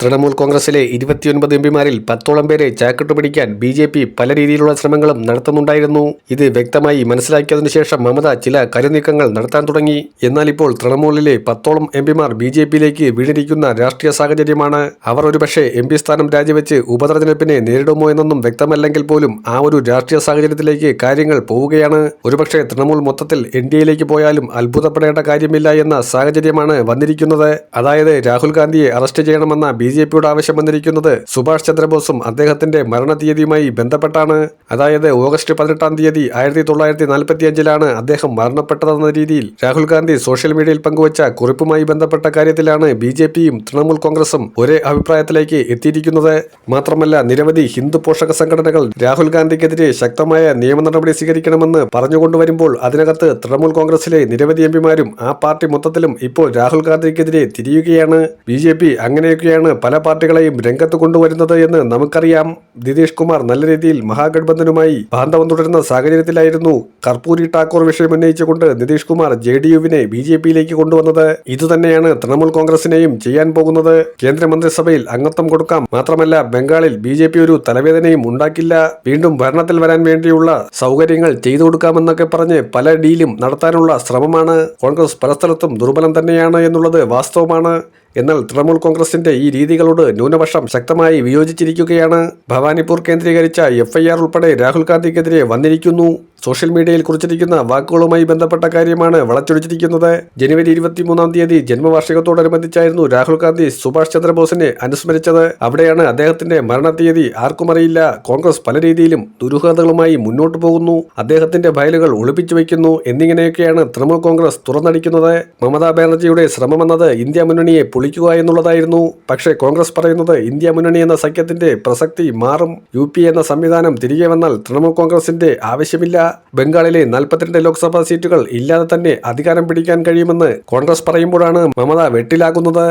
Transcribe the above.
തൃണമൂൽ കോൺഗ്രസിലെ ഇരുപത്തിയൊൻപത് എംപിമാരിൽ പത്തോളം പേരെ ചാക്കിട്ട് പിടിക്കാൻ ബി ജെ പി പല രീതിയിലുള്ള ശ്രമങ്ങളും നടത്തുന്നുണ്ടായിരുന്നു. ഇത് വ്യക്തമായി മനസ്സിലാക്കിയതിനു ശേഷം മമത ചില കരുനീക്കങ്ങൾ നടത്താൻ തുടങ്ങി. എന്നാൽ ഇപ്പോൾ തൃണമൂലിലെ പത്തോളം എംപിമാർ ബി ജെ പിയിലേക്ക് വീണിരിക്കുന്ന രാഷ്ട്രീയ സാഹചര്യമാണ്. അവർ ഒരുപക്ഷെ എം പി സ്ഥാനം രാജിവെച്ച് ഉപതെരഞ്ഞെടുപ്പിനെ നേരിടുമോ എന്നൊന്നും വ്യക്തമല്ലെങ്കിൽ പോലും ആ ഒരു രാഷ്ട്രീയ സാഹചര്യത്തിലേക്ക് കാര്യങ്ങൾ പോവുകയാണ്. ഒരുപക്ഷെ തൃണമൂൽ മൊത്തത്തിൽ എൻ ഡി എയിലേക്ക് പോയാലും അത്ഭുതപ്പെടേണ്ട കാര്യമില്ല എന്ന സാഹചര്യമാണ് വന്നിരിക്കുന്നത്. അതായത് രാഹുൽ ഗാന്ധിയെ അറസ്റ്റ് ചെയ്യണമെന്ന ബി ജെ പിയുടെ ആവശ്യം വന്നിരിക്കുന്നത് സുഭാഷ് ചന്ദ്രബോസും അദ്ദേഹത്തിന്റെ മരണതീയതിയുമായി ബന്ധപ്പെട്ടാണ്. അതായത് ഓഗസ്റ്റ് പതിനെട്ടാം തീയതി ആയിരത്തി തൊള്ളായിരത്തി നാൽപ്പത്തി അഞ്ചിലാണ് അദ്ദേഹം മരണപ്പെട്ടതെന്ന രീതിയിൽ രാഹുൽ ഗാന്ധി സോഷ്യൽ മീഡിയയിൽ പങ്കുവച്ച കുറിപ്പുമായി ബന്ധപ്പെട്ട കാര്യത്തിലാണ് ബി ജെ പിയും തൃണമൂൽ കോൺഗ്രസും ഒരേ അഭിപ്രായത്തിലേക്ക് എത്തിയിരിക്കുന്നത്. മാത്രമല്ല നിരവധി ഹിന്ദു പോഷക സംഘടനകൾ രാഹുൽ ഗാന്ധിക്കെതിരെ ശക്തമായ നിയമ നടപടി സ്വീകരിക്കണമെന്ന് പറഞ്ഞുകൊണ്ടുവരുമ്പോൾ അതിനകത്ത് തൃണമൂൽ കോൺഗ്രസിലെ നിരവധി എംപിമാരും ആ പാർട്ടി മൊത്തത്തിലും ഇപ്പോൾ രാഹുൽ ഗാന്ധിക്കെതിരെ തിരിയുകയാണ്. ബി ജെ പി അങ്ങനെയൊക്കെയാണ് പല പാർട്ടികളെയും രംഗത്ത് കൊണ്ടുവരുന്നത് എന്ന് നമുക്കറിയാം. നിതീഷ് കുമാർ നല്ല രീതിയിൽ മഹാഗഡ്ബന്ധനുമായി ബാന്ധവം തുടരുന്ന സാഹചര്യത്തിലായിരുന്നു കർപ്പൂരി ഠാക്കൂർ വിഷയം ഉന്നയിച്ചുകൊണ്ട് നിതീഷ് കുമാർ ജെ ഡി യുവിനെ ബി ജെ പിയിലേക്ക് കൊണ്ടുവന്നത്. ഇതുതന്നെയാണ് തൃണമൂൽ കോൺഗ്രസിനെയും ചെയ്യാൻ പോകുന്നത്. കേന്ദ്രമന്ത്രിസഭയിൽ അംഗത്വം കൊടുക്കാം മാത്രമല്ല ബംഗാളിൽ ബി ജെ പി ഒരു തലവേദനയും ഉണ്ടാക്കില്ല. വീണ്ടും ഭരണത്തിൽ വരാൻ വേണ്ടിയുള്ള സൗകര്യങ്ങൾ ചെയ്തു കൊടുക്കാമെന്നൊക്കെ പറഞ്ഞ് പല ഡീലും നടത്താനുള്ള ശ്രമമാണ്. കോൺഗ്രസ് പല സ്ഥലത്തും ദുർബലം തന്നെയാണ് എന്നുള്ളത് വാസ്തവമാണ്. എന്നാൽ തൃണമൂൽ കോൺഗ്രസിന്റെ ഈ രീതികളോട് ന്യൂനപക്ഷം ശക്തമായി വിയോജിച്ചിരിക്കുകയാണ്. ഭവാനിപ്പൂർ കേന്ദ്രീകരിച്ച എഫ്ഐആർ ഉൾപ്പെടെ രാഹുൽ ഗാന്ധിക്കെതിരെ വന്നിരിക്കുന്നു. സോഷ്യൽ മീഡിയയിൽ കുറിച്ചിരിക്കുന്ന വാക്കുകളുമായി ബന്ധപ്പെട്ട കാര്യമാണ് വളച്ചൊടിച്ചിരിക്കുന്നത്. ജനുവരി ഇരുപത്തിമൂന്നാം തീയതി ജന്മവാർഷികത്തോടനുബന്ധിച്ചായിരുന്നു രാഹുൽ ഗാന്ധി സുഭാഷ് ചന്ദ്രബോസിനെ അനുസ്മരിച്ചത്. അവിടെയാണ് അദ്ദേഹത്തിന്റെ മരണത്തീയതി ആർക്കും അറിയില്ല. കോൺഗ്രസ് പല രീതിയിലും ദുരൂഹതകളുമായി മുന്നോട്ടു പോകുന്നു. അദ്ദേഹത്തിന്റെ ഫയലുകൾ ഒളിപ്പിച്ചു വയ്ക്കുന്നു. എന്നിങ്ങനെയൊക്കെയാണ് തൃണമൂൽ കോൺഗ്രസ് തുറന്നടിക്കുന്നത്. മമതാ ബാനർജിയുടെ ശ്രമമെന്നത് ഇന്ത്യ മുന്നണിയെ പൊളിക്കുക എന്നുള്ളതായിരുന്നു. പക്ഷേ കോൺഗ്രസ് പറയുന്നത് ഇന്ത്യ മുന്നണി എന്ന സഖ്യത്തിന്റെ പ്രസക്തി മാറും. യു എന്ന സംവിധാനം തിരികെ വന്നാൽ തൃണമൂൽ കോൺഗ്രസിന്റെ ആവശ്യമില്ല. ബംഗാളിലെ നാൽപ്പത്തിരണ്ട് ലോക്സഭാ സീറ്റുകൾ ഇല്ലാതെ തന്നെ അധികാരം പിടിക്കാൻ കഴിയുമെന്ന് കോൺഗ്രസ് പറയുമ്പോഴാണ് മമത വെട്ടിലാകുന്നത്.